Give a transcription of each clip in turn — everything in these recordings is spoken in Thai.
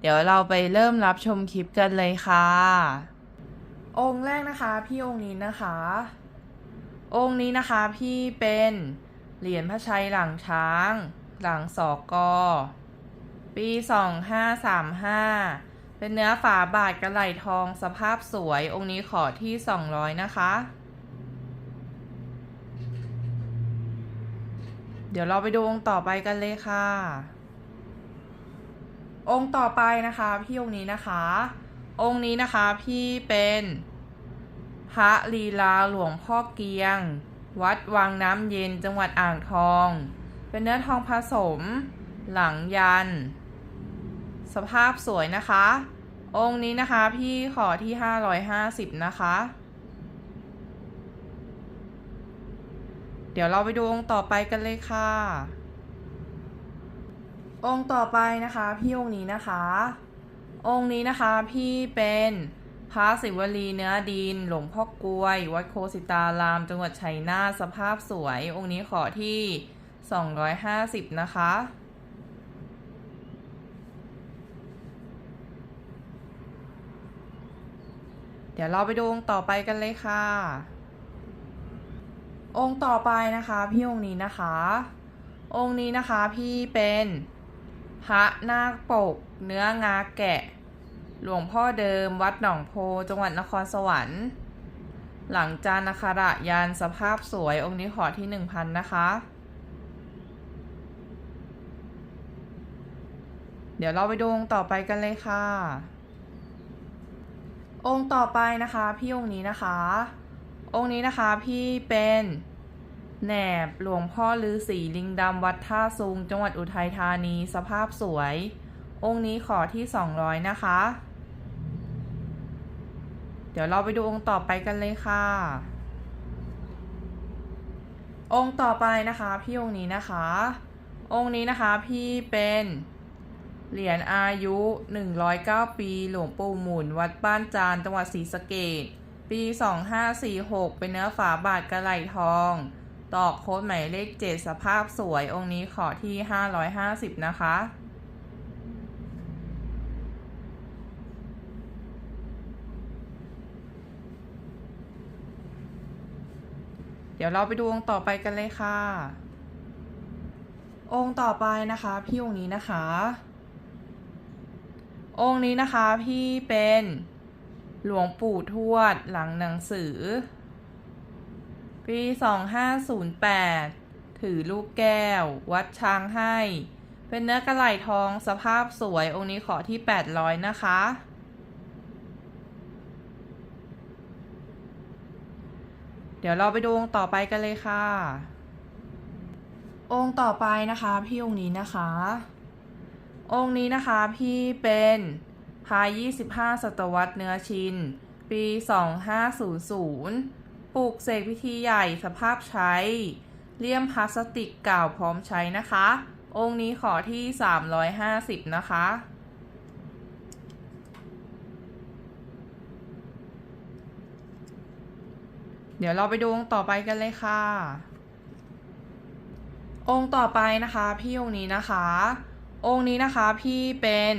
เดี๋ยวเราไปเริ่มรับชมคลิปกันเลยค่ะ องค์แรกนะคะ พี่องค์นี้นะคะ องค์นี้นะคะพี่เป็นเหรียญพระชัยหลังช้าง หลังสอกกปี 2535 เป็นเนื้อฝาบาทกระไหลทองสภาพสวย องค์นี้ขอที่ 200 นะคะ เดี๋ยวเราไปดูองค์ต่อไปกันเลยค่ะ องค์ต่อไปนะคะพี่องค์นี้นะคะ องค์นี้นะคะพี่เป็นพระลีลาหลวงพ่อเกียง วัดวังน้ำเย็นจังหวัดอ่างทอง เป็นเนื้อทองผสม หลังยัน สภาพสวยนะคะ องค์นี้นะคะพี่ขอที่ 550 นะคะ เดี๋ยวเราไปดูองค์ต่อไปกันเลยค่ะ องค์ต่อไปนะคะพี่องค์นี้นะคะ องค์นี้นะคะพี่เป็นพระศิวลีเนื้อดิน หลวงพ่อกลวย วัดโคสิตาราม จังหวัดชัยนาทสภาพสวย องค์นี้ขอที่ 250 นะคะ เดี๋ยวเราไปดูองค์ต่อไปกันเลยค่ะ องค์ต่อไปนะคะ พี่องค์นี้นะคะ องค์นี้นะคะพี่เป็น พระนาคปก เนื้องาแกะ หลวงพ่อเดิมวัดหนองโพจังหวัดนครสวรรค์ หลังจานนคระยานสภาพสวยองค์นี้ขอที่หนึ่งพันนะคะ เดี๋ยวเราไปดูองค์ต่อไปกันเลยค่ะ องค์ต่อไปนะคะ พี่องค์นี้นะคะ องค์นี้นะคะพี่เป็น แหนบหลวงพ่อฤาษีลิงดำวัดท่าซุงจังหวัดอุทัยธานีสภาพสวย องค์นี้ขอที่ 200 นะคะ เดี๋ยวเราไปดูองค์ต่อไปกันเลยค่ะ องค์ต่อไปนะคะพี่องค์นี้นะคะ องค์นี้นะคะพี่เป็นเหรียญอายุ 109 ปี หลวงปู่หมุน วัดบ้านจานจังหวัดศรีสะเกดปี 2546 เป็นเนื้อฝาบาทกระไหลทอง ตอกโค้ดหมายเลข 7 สภาพสวยองค์นี้ขอที่ 550 นะคะ เดี๋ยวเราไปดูองค์ต่อไปกันเลยค่ะ องค์ต่อไปนะคะ พี่องค์นี้นะคะ องค์นี้นะคะพี่เป็นหลวงปู่ทวดหลังหนังสือ ปี 2508 ถือลูกแก้ว วัดช้างให้ เป็นเนื้อกระไหลทองสภาพสวยองค์นี้ขอที่ 800 นะคะ เดี๋ยวเราไปดูองค์ต่อไปกันเลยค่ะ องค์ต่อไปนะคะพี่องค์นี้นะคะ องค์นี้นะคะพี่เป็นพาย25 ศตวรรษเนื้อชิน ปี 2500 ปลูกเสกพิธีใหญ่สภาพใช้ เลี่ยมพลาสติกเก่าพร้อมใช้นะคะ องค์นี้ขอที่ 350 นะคะเดี๋ยวเราไปดูองค์ต่อไปกันเลยค่ะ องค์ต่อไปนะคะพี่องค์นี้นะคะ องค์นี้นะคะพี่เป็น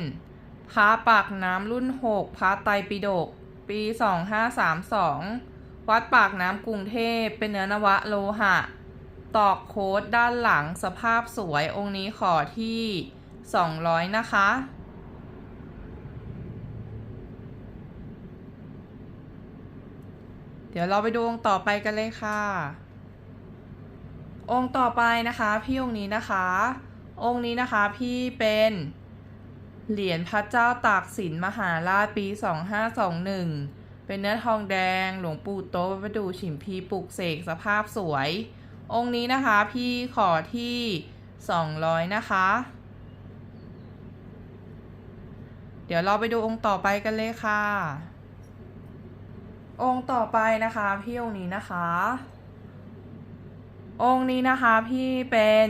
พระปากน้ำรุ่น 6พระไตรปิฎกปี 2532 วัดปากน้ำกรุงเทพเป็นเนื้อนวะโลหะ ตอกโค้ดด้านหลังสภาพสวยองค์นี้ขอที่ 200 นะคะ เดี๋ยวเราไปดูองค์ต่อไปกันเลยค่ะ องค์ต่อไปนะคะพี่องค์นี้นะคะ องค์นี้นะคะพี่เป็นเหรียญพระเจ้าตากสินมหาราชปี 2521 เป็นเนื้อทองแดง หลวงปู่โตะประดูฉิมพีปลุกเสกสภาพสวย องค์นี้นะคะพี่ขอที่ 200 นะคะ เดี๋ยวเราไปดูองค์ต่อไปกันเลยค่ะ องค์ต่อไปนะคะพี่องค์นี้นะคะ องค์นี้นะคะพี่เป็น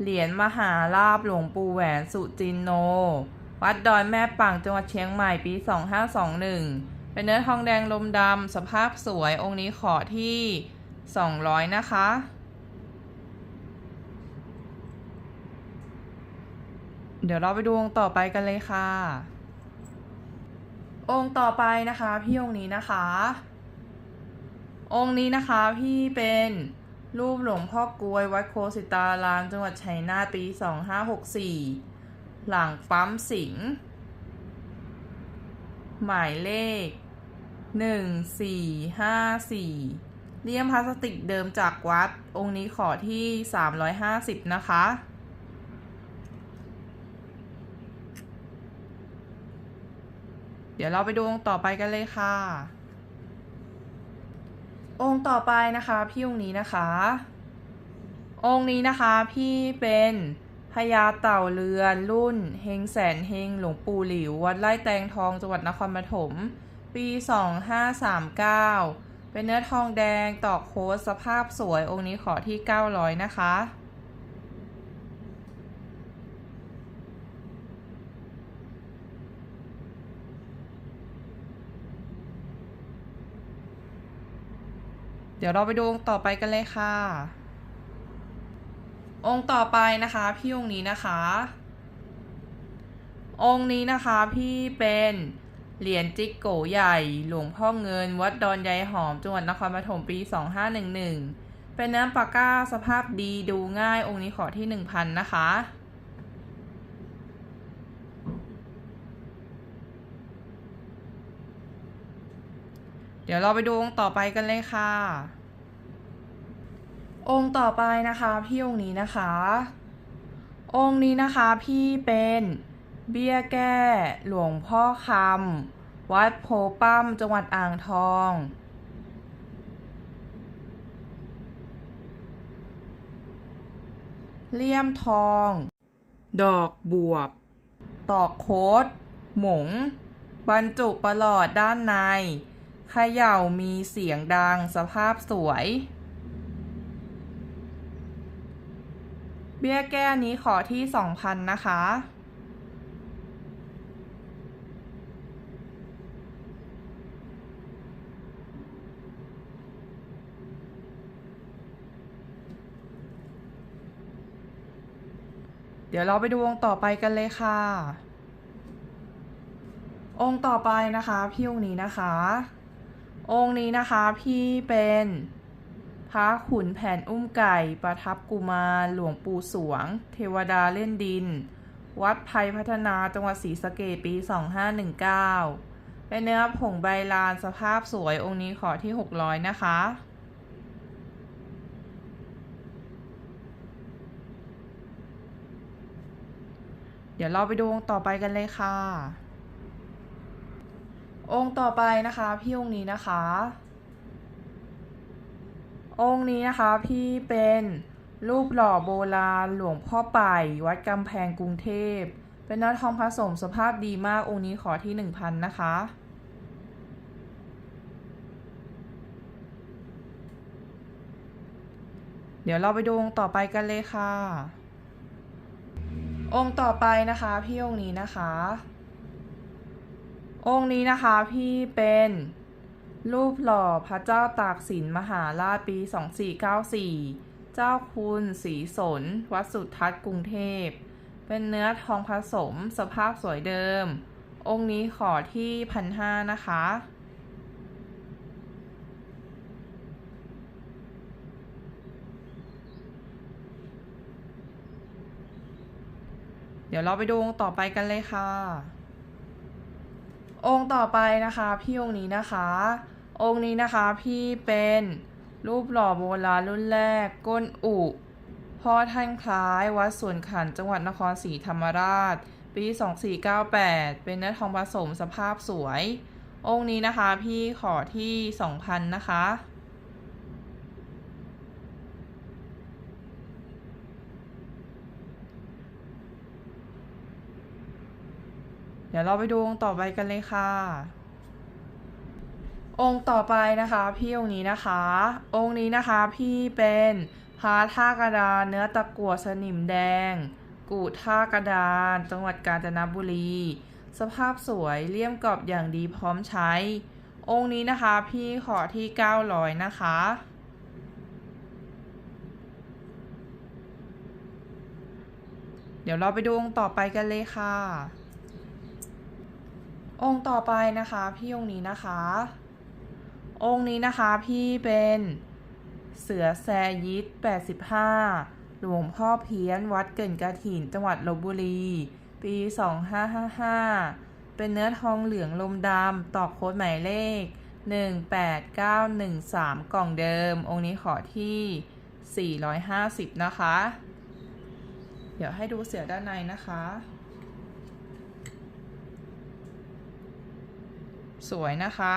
เหรียญมหาลาบหลวงปู่แหวนสุจินโน วัดดอยแม่ป่างจังหวัดเชียงใหม่ปี 2521 เป็นเนื้อทองแดงลมดำสภาพสวยองค์นี้ขอที่ 200 นะคะ เดี๋ยวเราไปดูองค์ต่อไปกันเลยค่ะ องค์ต่อไปนะคะพี่องค์นี้นะคะ องค์นี้นะคะพี่เป็นรูปหลวงพ่อกลวยวัดโคสิตารามจังหวัดชัยนาทปี 2564 หลังปั๊มสิงห์หมายเลข 1454เลี่ยมพลาสติกเดิมจากวัด องค์นี้ขอที่350นะคะ เดี๋ยวเราไปดูองค์ต่อไปกันเลยค่ะ องค์ต่อไปนะคะพี่องค์นี้นะคะ องค์นี้นะคะพี่เป็นพญาเต่าเรือนรุ่นเฮงแสนเฮงหลวงปู่หลิว วัดไร่แตงทองจังหวัดนครปฐม ปี 2539 เป็นเนื้อทองแดงตอกโค้ดสภาพสวยองค์นี้ขอที่ 900 นะคะเดี๋ยวเราไปดูองค์ต่อไปกันเลยค่ะ องค์ต่อไปนะคะ พี่องค์นี้นะคะ องค์นี้นะคะพี่เป็น เหรียญจิกโกใหญ่ หลวงพ่อเงิน วัดดอนยายหอม จังหวัดนครปฐมปี 2511 เป็นน้ำปากก้าสภาพดีดูง่ายองค์นี้ขอที่ 1,000 นะคะ เดี๋ยวเราไปดูองค์ต่อไปกันเลยค่ะ องค์ต่อไปนะคะ พี่องค์นี้นะคะ องค์นี้นะคะพี่เป็น เบี้ยแก้ หลวงพ่อคำ วัดโพปั้ม จังหวัดอ่างทอง เลี่ยมทอง ดอกบวบ ตอกโคดหมง บรรจุประหลอดด้านในเขย่ามีเสียงดังสภาพสวย เบี้ยแก้นี้ขอที่2,000นะคะ เดี๋ยวเราไปดูองค์ต่อไปกันเลยค่ะ องค์ต่อไปนะคะพี่องค์นี้นะคะ องค์นี้นะคะพี่เป็นพระขุนแผนอุ้มไก่ ประทับกุมารหลวงปู่สวง เทวดาเล่นดิน วัดไพรพัฒนาจังหวัดศรีสะเกษปี 2519 เป็นเนื้อผงใบลานสภาพสวยองค์นี้ขอที่ 600 นะคะ เดี๋ยวเราไปดูองค์ต่อไปกันเลยค่ะ องค์ต่อไปนะคะ พี่องค์นี้นะคะ องค์นี้นะคะพี่เป็นรูปหล่อโบราณหลวงพ่อป่ายวัดกำแพงกรุงเทพ เป็นเนื้อทองผสมสภาพดีมากองค์นี้ขอที่1,000นะคะ เดี๋ยวเราไปดูองค์ต่อไปกันเลยค่ะ องค์ต่อไปนะคะพี่องค์นี้นะคะ องค์นี้นะคะพี่เป็นรูปหล่อพระเจ้าตากสินมหาราชปี 2494 เจ้าคุณศรีสน วัดสุทัศน์กรุงเทพ เป็นเนื้อทองผสมสภาพสวยเดิม องค์นี้ขอที่พันห้านะคะ เดี๋ยวเราไปดูองค์ต่อไปกันเลยค่ะ องค์ต่อไปนะคะพี่องค์นี้นะคะ องค์นี้นะคะพี่เป็นรูปหล่อโบราณรุ่นแรกก้นอุพ่อท่านคล้ายวัดสวนขันจังหวัดนครศรีธรรมราช ปี 2498 เป็นเนื้อทองผสมสภาพสวย องค์นี้นะคะพี่ขอที่ 2,000 นะคะ ดี๋ยวดี๋ยวเราไปดูองค์ต่อไปกันเลยค่ะ องค์ต่อไปนะคะพี่องค์นี้นะคะ องค์นี้นะคะพี่เป็นพระท่ากระดานเนื้อตะกั่วสนิมแดง กู่ท่ากระดาน จังหวัดกาญจนบุรี สภาพสวยเลี่ยมกรอบอย่างดีพร้อมใช้ องค์นี้นะคะพี่ขอที่ 900 นะคะเดี๋ยวเราไปดูองค์ต่อไปกันเลยค่ะ องค์ต่อไปนะคะพี่องค์นี้นะคะ องค์นี้นะคะพี่เป็นเสือแซยิต85 หลวงพ่อเพี้ยนวัดเกินกระถินจังหวัดลบบุรี ปี 2555 เป็นเนื้อทองเหลืองลมดำตอกโค้ดหมายเลข 18913 กล่องเดิม องค์นี้ขอที่ 450 นะคะ เดี๋ยวให้ดูเสือด้านในนะคะ สวยนะคะ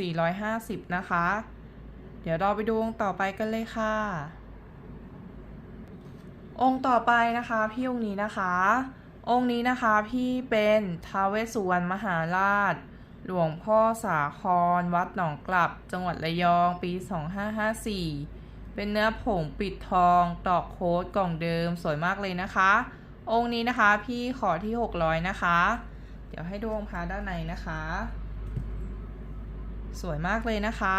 450 นะคะ เดี๋ยวเราไปดูองค์ต่อไปกันเลยค่ะ องค์ต่อไปนะคะพี่องค์นี้นะคะ องค์นี้นะคะพี่เป็นท้าเวสสุวรรณมหาราช หลวงพ่อสาคร วัดหนองกลับ จังหวัดระยอง ปี 2554 เป็นเนื้อผงปิดทองตอกโค้ดกล่องเดิมสวยมากเลยนะคะ องค์นี้นะคะพี่ขอที่ 600 นะคะ เดี๋ยวให้ดูองค์พระด้านในนะคะ สวยมากเลยนะคะ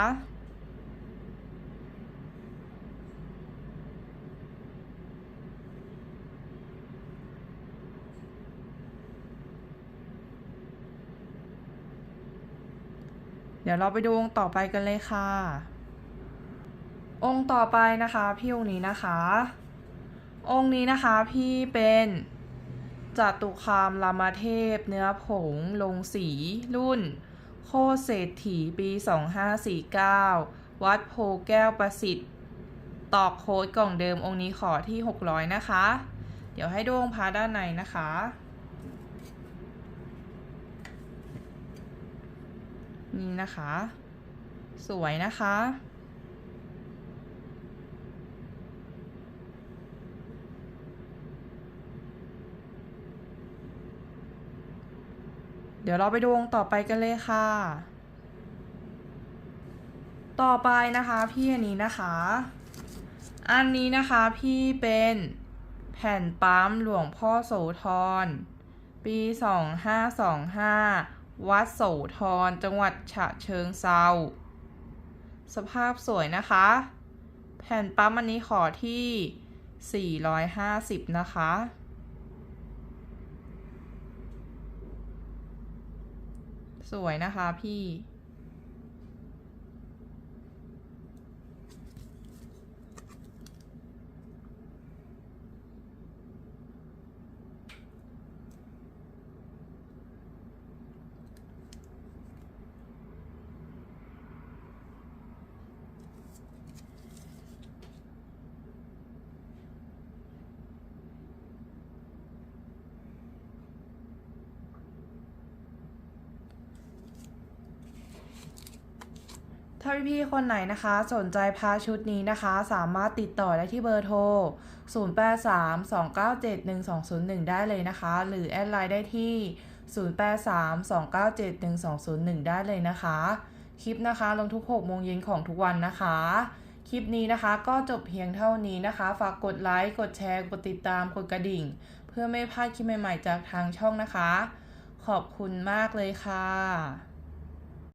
เดี๋ยวเราไปดูองค์ต่อไปกันเลยค่ะ องค์ต่อไปนะคะพี่องค์นี้นะคะ องค์นี้นะคะพี่เป็นจตุคามรามเทพ เนื้อผง ลงสี รุ่น โคตรเศรษฐีปี 2549 วัดโพแก้วประสิทธิ์ ตอกโค้ดกล่องเดิมองค์นี้ขอที่ 600 นะคะ เดี๋ยวให้ดูองค์พระด้านในนะคะ นี่นะคะ สวยนะคะ เดี๋ยวเราไปดูองต่อไปกันเลยค่ะ ต่อไปนะคะพี่อันนี้นะคะ อันนี้นะคะพี่เป็นแผ่นปั๊มหลวงพ่อโสธรปี 2525 วัดโสธรจังหวัดฉะเชิงเซาสภาพสวยนะคะ แผ่นปั๊มอันนี้ขอที่ 450 นะคะ สวยนะคะพี่ ถ้าพี่ๆคนไหนนะคะ สนใจพาชุดนี้นะคะ สามารถติดต่อได้ที่เบอร์โทร 0832971201 ได้เลยนะคะ หรือแอดไลน์ได้ที่ 0832971201 ได้เลยนะคะ คลิปนะคะลงทุก 6 โมงเย็นของทุกวันนะคะ คลิปนี้นะคะก็จบเพียงเท่านี้นะคะ ฝากกดไลค์ กดแชร์ กดติดตาม กดกระดิ่ง เพื่อไม่พลาดคลิปใหม่ๆ จากทางช่องนะคะ ขอบคุณมากเลยค่ะ